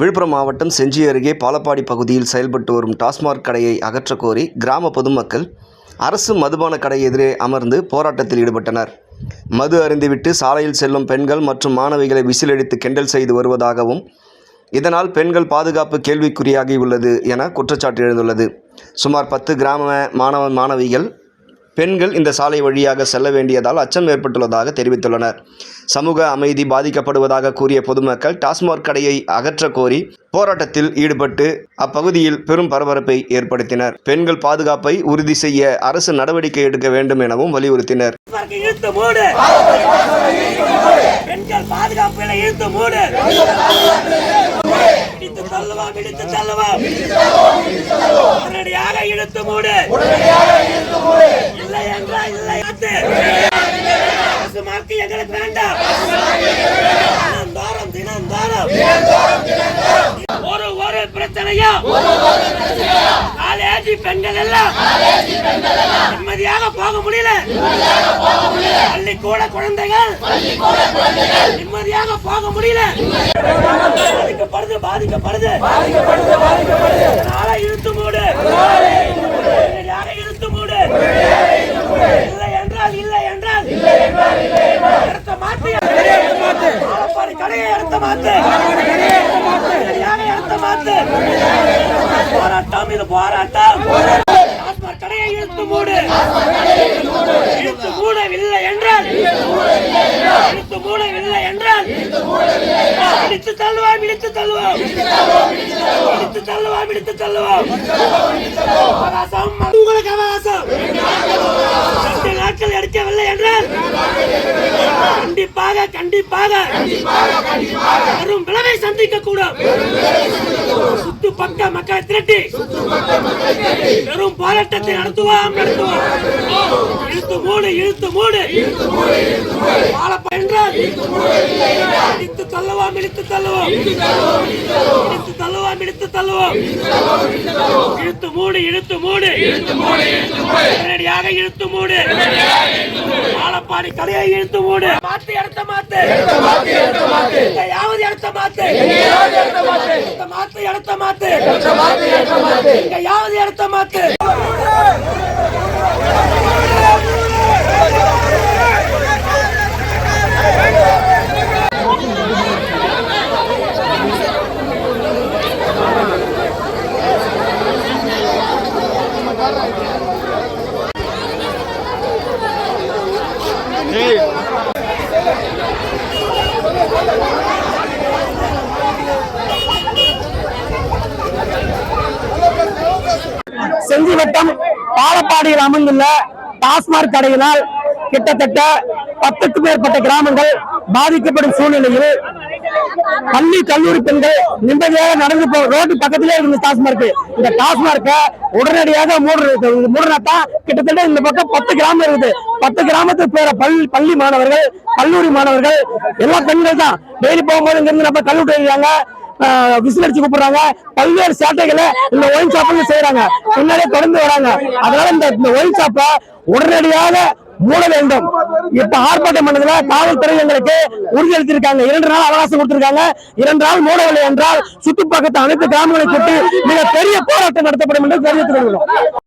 விழுப்புரம் மாவட்டம் செஞ்சி அருகே பாலப்பாடி பகுதியில் செயல்பட்டு வரும் டாஸ்மாக் கடையை அகற்றக்கோரி கிராம பொதுமக்கள் அரசு மதுபான கடை எதிரே அமர்ந்து போராட்டத்தில் ஈடுபட்டனர். மது அருந்திவிட்டு சாலையில் செல்லும் பெண்கள் மற்றும் மாணவிகளை விசிலடித்து கிண்டல் செய்து வருவதாகவும் இதனால் பெண்கள் பாதுகாப்பு கேள்விக்குறியாகி உள்ளது என குற்றச்சாட்டு எழுந்துள்ளது. சுமார் பத்து கிராம மாணவ மாணவிகள் பெண்கள் இந்த சாலை வழியாக செல்ல வேண்டியதால் அச்சம் ஏற்பட்டுள்ளதாக தெரிவித்துள்ளனர். சமூக அமைதி பாதிக்கப்படுவதாக கூறிய பொதுமக்கள் டாஸ்மாக் கடையை அகற்ற கோரி போராட்டத்தில் ஈடுபட்டு அப்பகுதியில் பெரும் பரபரப்பை ஏற்படுத்தினர். பெண்கள் பாதுகாப்பை உறுதி செய்ய அரசு நடவடிக்கை எடுக்க வேண்டும் எனவும் வலியுறுத்தினர். பெண்கள் இழுத்து மூடு. இடித்து தள்ளுவாம் இடித்து தள்ளுவாம் உடனடியாக இழுத்து மூடு. இல்லை என்றால் இல்லை காத்து. எங்களுக்கு வேண்டாம். தினந்தோறும் தினந்தோறும். ஒரு ஒரு பிரச்சனையா காலேஜி பெண்கள் எல்லாம் நிம்மதியாக போக முடியல. பள்ளிக்கூட குழந்தைகள் நிம்மதியாக போக முடியல. பாதிக்கப்படுது. பாதிக்கப்படுது அதனால இழுத்து மூடு. உடனடியாக இழுத்து மூடு. இல்லை என்றால் இல்லை என்றால். இடத்த மாத்து ஆலப்பாடி கடையை இடத்த மாத்து உடனடியாக இடத்த மாத்து போராட்டம் இது போராட்டம். கடையை இழுத்து மூடு. இழுத்து மூடவில்லை என்றால் இழுத்து மூடவில்லை என்றால் இடித்து தள்ளுவாம் இடித்து தள்ளுவோம். இடித்து தள்ளுவாம் இடித்து தள்ளுவோம். அவகாசம் உங்களுக்கு அவகாசம். ரெண்டு நாட்கள் எடுக்கவில்லை என்றால் கண்டிப்பாக கண்டிப்பாக வரும் விளைவை சந்திக்க கூடும் சுத்து பக்க மக்களை திரட்டி பெரும் போராட்டத்தை நடத்துவோம் நடத்துவோம். இழுத்து மூடு இழுத்து மூடு. என்றால் இடித்து தள்ளுவோம் இடித்து தள்ளுவோம். இடித்து தள்ளுவோம் இடித்து தள்ளுவோம். இழுத்து மூடு இழுத்து மூடு. உடனடியாக இழுத்து மூடு. வாழப்பாடி கடையை இழுத்து மூடு. மாத்து இடத்த மாத்து. எங்கேயாவது இடத்த மாத்து. இடத்த மாத்து இடத்த மாத்து. எங்கேயாவது இடத்த மாத்து. மாவட்டம் பாலப்பாடியில் அமைந்துள்ள டாஸ்மாக் கடையினால் கிட்டத்தட்ட பத்துக்கும் மேற்பட்ட கிராமங்கள் பாதிக்கப்படும் சூழ்நிலையில் பள்ளி கல்லூரி பெண்கள் நிம்மதியாக நடந்து போ ரோடு பக்கத்திலே இருந்த டாஸ்மார்க் இந்த டாஸ்மார்க்க உடனடியாக மூடுறது மூடுனாதான் கிட்டத்தட்ட இந்த பக்கம் பத்து கிராமம் இருக்குது. பத்து கிராமத்துக்கு பேர பள்ளி பள்ளி மாணவர்கள் கல்லூரி மாணவர்கள் எல்லா பெண்கள் தான். டெய்லி போகும்போது இங்கிருந்து நம்ம கல்லூரி எழுதுறாங்க விசில் அடிச்சு கூப்பிடுறாங்க. பல்வேறு சேட்டைகளை இந்த ஒயின் ஷாப்ல செய்யறாங்க முன்னாடியே தொடர்ந்து வராங்க. அதனால இந்த இந்த ஒயின் ஷாப்பை உடனடியாக மூட வேண்டும். இப்ப ஆர்ப்பாட்டம் பண்ணதுல காவல்துறை எங்களுக்கு உறுதியளித்திருக்காங்க இரண்டு நாள் அவகாசம் கொடுத்திருக்காங்க. இரண்டு நாள் மூடவில்லை என்றால் சுற்றுப்பக்கத்து அனைத்து கிராமங்களை கூட்டி மிக பெரிய போராட்டம் நடத்தப்படும் என்று தெரிவித்துக் கொள்கிறோம்.